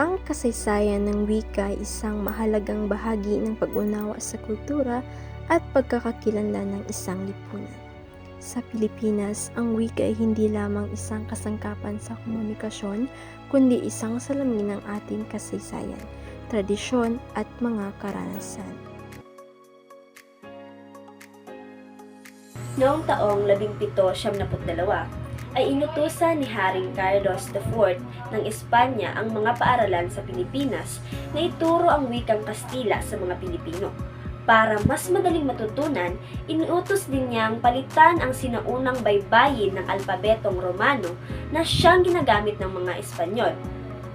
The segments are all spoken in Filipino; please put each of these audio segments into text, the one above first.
Ang kasaysayan ng wika ay isang mahalagang bahagi ng pag-unawa sa kultura at pagkakakilanlan ng isang lipunan. Sa Pilipinas, ang wika ay hindi lamang isang kasangkapan sa komunikasyon, kundi isang salamin ng ating kasaysayan, tradisyon at mga karanasan. Noong taong 1772 ay inutusan ni Haring Carlos IV ng Espanya ang mga paaralan sa Pilipinas na ituro ang wikang Kastila sa mga Pilipino. Para mas madaling matutunan, inuutos din niyang palitan ang sinaunang baybayin ng alpabetong Romano na siyang ginagamit ng mga Espanyol.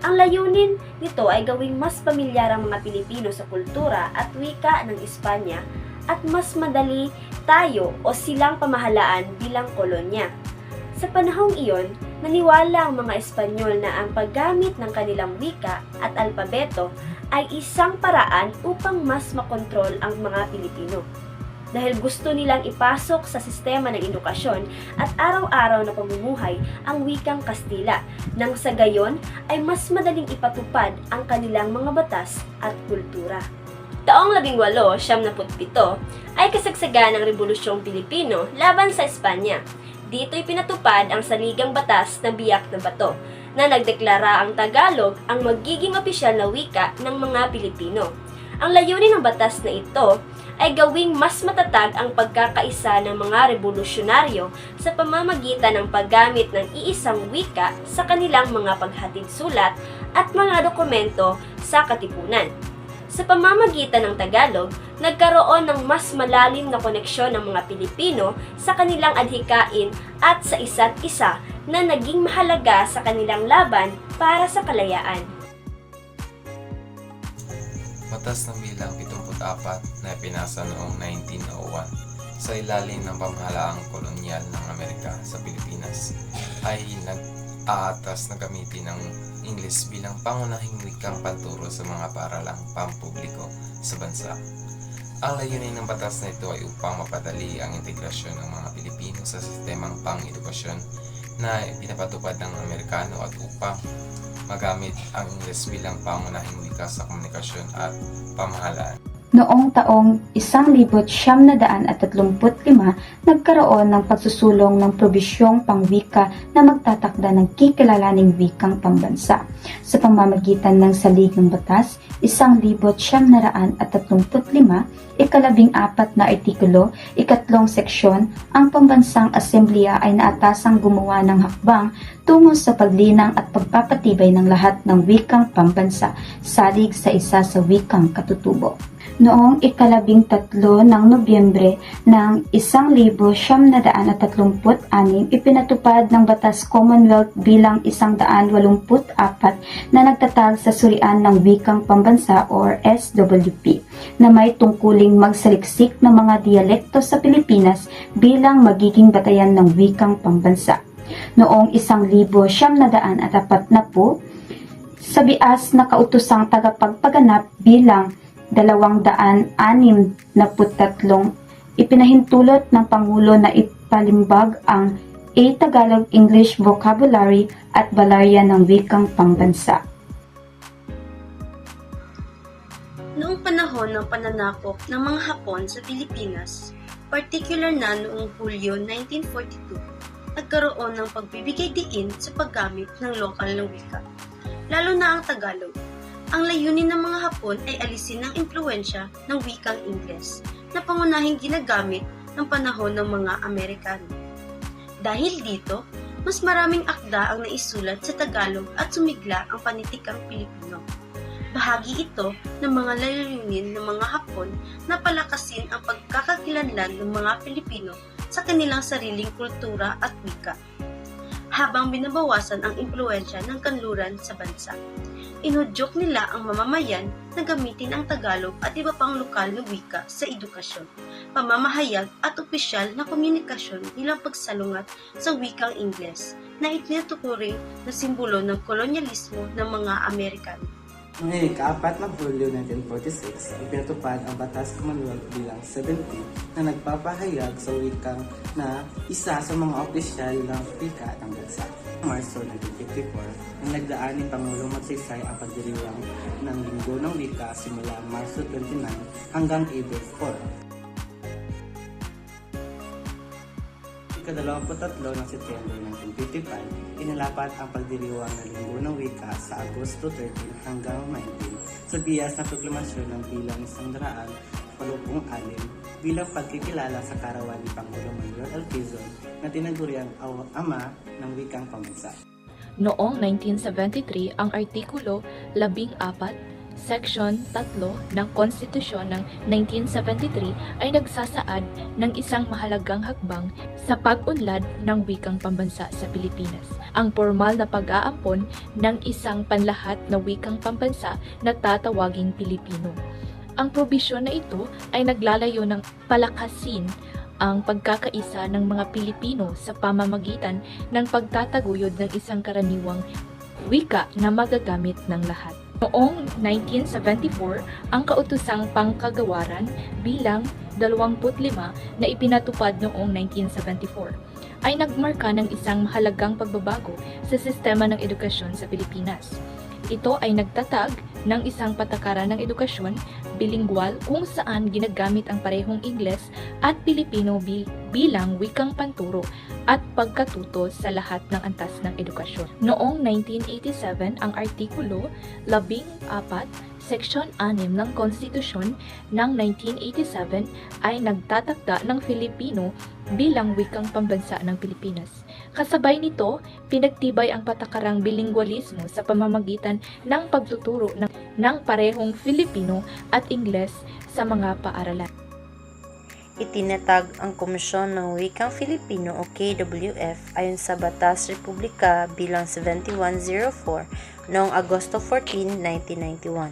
Ang layunin nito ay gawing mas pamilyar ang mga Pilipino sa kultura at wika ng Espanya at mas madali tayo o silang pamahalaan bilang kolonya. Sa panahong iyon, naniwala ang mga Espanyol na ang paggamit ng kanilang wika at alpabeto ay isang paraan upang mas makontrol ang mga Pilipino. Dahil gusto nilang ipasok sa sistema ng edukasyon at araw-araw na pamumuhay ang wikang Kastila nang sa gayon ay mas madaling ipatupad ang kanilang mga batas at kultura. Taong 1877 ay kasagsagan ng Rebolusyong Pilipino laban sa Espanya. Dito'y pinatupad ang saligang batas na biyak na bato na nagdeklara ang Tagalog ang magiging opisyal na wika ng mga Pilipino. Ang layunin ng batas na ito ay gawing mas matatag ang pagkakaisa ng mga revolusyonaryo sa pamamagitan ng paggamit ng iisang wika sa kanilang mga paghatid sulat at mga dokumento sa katipunan. Sa pamamagitan ng Tagalog, nagkaroon ng mas malalim na koneksyon ng mga Pilipino sa kanilang adhikain at sa isa't isa na naging mahalaga sa kanilang laban para sa kalayaan. Batas ng bilang 74 na ipinasa noong 1901 sa ilalim ng pamahalaang kolonyal ng Amerika sa Pilipinas ay nag-aatas na gamitin ng Ingles bilang pangunahing wikang panturo sa mga paaralang pampubliko sa bansa. Ang layunin ng batas na ito ay upang mapadali ang integrasyon ng mga Pilipino sa sistemang pang-edukasyon na pinapatupad ng Amerikano at upang magamit ang Ingles bilang pangunahing wika sa komunikasyon at pamahalaan. Noong taong 1935, nagkaroon ng pagsusulong ng probisyong pangwika na magtatakda ng kikilalaning wikang pambansa. Sa pamamagitan ng saligang batas, 1935, ikalabing apat na artikulo, ikatlong seksyon, ang pambansang asemblea ay naatasang gumawa ng hakbang tungo sa paglinang at pagpapatibay ng lahat ng wikang pambansa, salig sa isa sa wikang katutubo noong ikalabing tatlo ng Nobyembre ng 1936 ipinatupad ng Batas Commonwealth bilang 184 na nagtatag sa Surian ng Wikang Pambansa or SWP na may tungkuling magsaliksik ng mga dialekto sa Pilipinas bilang magiging batayan ng Wikang Pambansa. Noong 1940 sa bias na kautosang tagapagpaganap bilang dalawang daan anim na putatlong ipinahintulot ng Pangulo na ipalimbag ang A Tagalog English Vocabulary at Balarya ng Wikang Pambansa. Noong panahon ng pananakop ng mga Hapon sa Pilipinas, particular na noong Hulyo 1942, nagkaroon ng pagbibigay diin sa paggamit ng lokal na wika, lalo na ang Tagalog. Ang layunin ng mga Hapon ay alisin ang impluensya ng wikang Ingles na pangunahing ginagamit ng panahon ng mga Amerikano. Dahil dito, mas maraming akda ang naisulat sa Tagalog at sumigla ang panitikang Pilipino. Bahagi ito ng mga layunin ng mga Hapon na palakasin ang pagkakakilanlan ng mga Pilipino sa kanilang sariling kultura at wika, habang binabawasan ang impluensya ng kanluran sa bansa. Inudyok nila ang mamamayan na gamitin ang Tagalog at iba pang lokal na wika sa edukasyon, pamamahayag at opisyal na komunikasyon bilang pagsalungat sa wikang Ingles na itinutukuring na simbolo ng kolonyalismo ng mga Amerikano. Noong ika-4 ng Hulyo 1946, ipinatupad ang Batas Commonwealth bilang 70 na nagpapahayag sa wikang na isa sa mga opisyal ng wika ng bansa. Marso 1954, nang nagdaan ni Pangulong Magsaysay ang pagdiriwang ng Linggo ng Wika simula Marso 29 hanggang April 4. Ikadalawamput-tatlo ng Setyembre 1955, inalapat ang pagdiriwang ng Linggo ng Wika sa Agosto 13 hanggang 19 sa biyas na proklamasyon ng bilang isang daraan palupong alim bilang pagkikilala sa karawan ni Pangulong Manuel L. Quezon na tinaguriang ama ng wikang pambansa. Noong 1973, ang Artikulo 14, Section 3 ng Konstitusyon ng 1973 ay nagsasaad ng isang mahalagang hakbang sa pag-unlad ng wikang pambansa sa Pilipinas. Ang formal na pag-aampon ng isang panlahat na wikang pambansa na tatawaging Pilipino. Ang probisyon na ito ay naglalayo ng palakasin ang pagkakaisa ng mga Pilipino sa pamamagitan ng pagtataguyod ng isang karaniwang wika na magagamit ng lahat. Noong 1974, ang kautusang pangkagawaran bilang 25 na ipinatupad noong 1974 ay nagmarka ng isang mahalagang pagbabago sa sistema ng edukasyon sa Pilipinas. Ito ay nagtatag ng isang patakaran ng edukasyon bilingual kung saan ginagamit ang parehong Ingles at Pilipino bil- bilang wikang panturo at pagkatuto sa lahat ng antas ng edukasyon. Noong 1987, ang Artikulo 14, Seksyon 6 ng Konstitusyon ng 1987 ay nagtatakda ng Filipino bilang wikang pambansa ng Pilipinas. Kasabay nito, pinagtibay ang patakarang bilingualismo sa pamamagitan ng pagtuturo ng, ng parehong Filipino at Ingles sa mga paaralan. Itinatag ang Komisyon ng Wikang Filipino o KWF ayon sa Batas Republika bilang 7104 noong Agosto 14, 1991.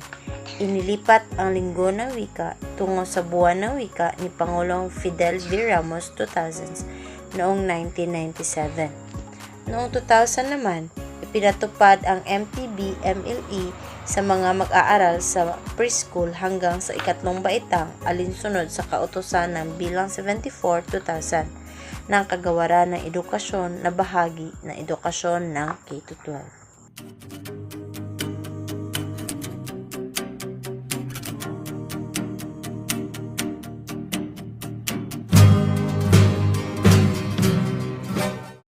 Inilipat ang Linggo ng Wika tungo sa Buwan ng Wika ni Pangulong Fidel V. Ramos 2000 noong 1997. Noong 2000 naman, ipinatupad ang MTB MLE sa mga mag-aaral sa preschool hanggang sa ikatlong baitang alinsunod sa kautosan ng bilang 74-2000 ng kagawaran ng edukasyon na bahagi ng edukasyon ng K-12.